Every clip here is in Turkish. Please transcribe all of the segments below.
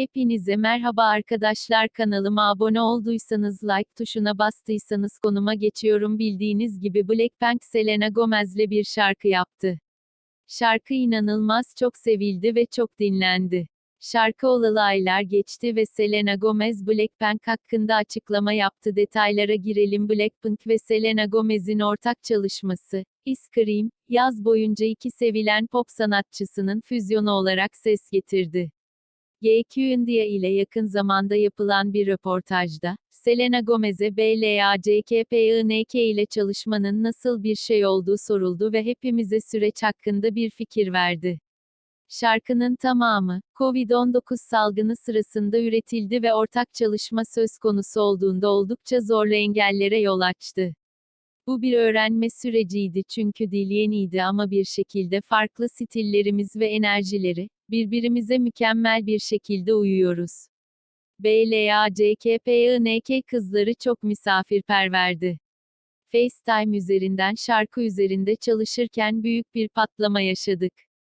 Hepinize merhaba arkadaşlar kanalıma abone olduysanız like tuşuna bastıysanız konuma geçiyorum bildiğiniz gibi Blackpink Selena Gomez'le bir şarkı yaptı. Şarkı inanılmaz çok sevildi ve çok dinlendi. Şarkı olalı aylar geçti ve Selena Gomez Blackpink hakkında açıklama yaptı. Detaylara girelim Blackpink ve Selena Gomez'in ortak çalışması, Scream, yaz boyunca iki sevilen pop sanatçısının füzyonu olarak ses getirdi. GQ India ile yakın zamanda yapılan bir röportajda, Selena Gomez'e BLACKPINK ile çalışmanın nasıl bir şey olduğu soruldu ve hepimize süreç hakkında bir fikir verdi. Şarkının tamamı, Covid-19 salgını sırasında üretildi ve ortak çalışma söz konusu olduğunda oldukça zorlu engellere yol açtı. Bu bir öğrenme süreciydi çünkü dil yeniydi ama bir şekilde farklı stillerimiz ve enerjileri, birbirimize mükemmel bir şekilde uyuyoruz. BLACKPINK kızları çok misafirperverdi. FaceTime üzerinden şarkı üzerinde çalışırken büyük bir patlama yaşadık.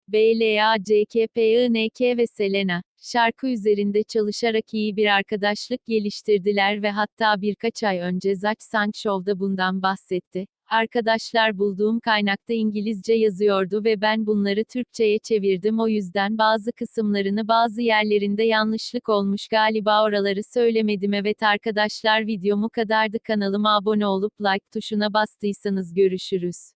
BLACKPINK ve Selena, şarkı üzerinde çalışarak iyi bir arkadaşlık geliştirdiler ve hatta birkaç ay önce Zach Sang Show'da bundan bahsetti. Arkadaşlar bulduğum kaynakta İngilizce yazıyordu ve ben bunları Türkçe'ye çevirdim. O yüzden bazı kısımlarını bazı yerlerinde yanlışlık olmuş galiba oraları söylemedim. Evet arkadaşlar videomu kadardı. Kanalıma abone olup like tuşuna bastıysanız görüşürüz.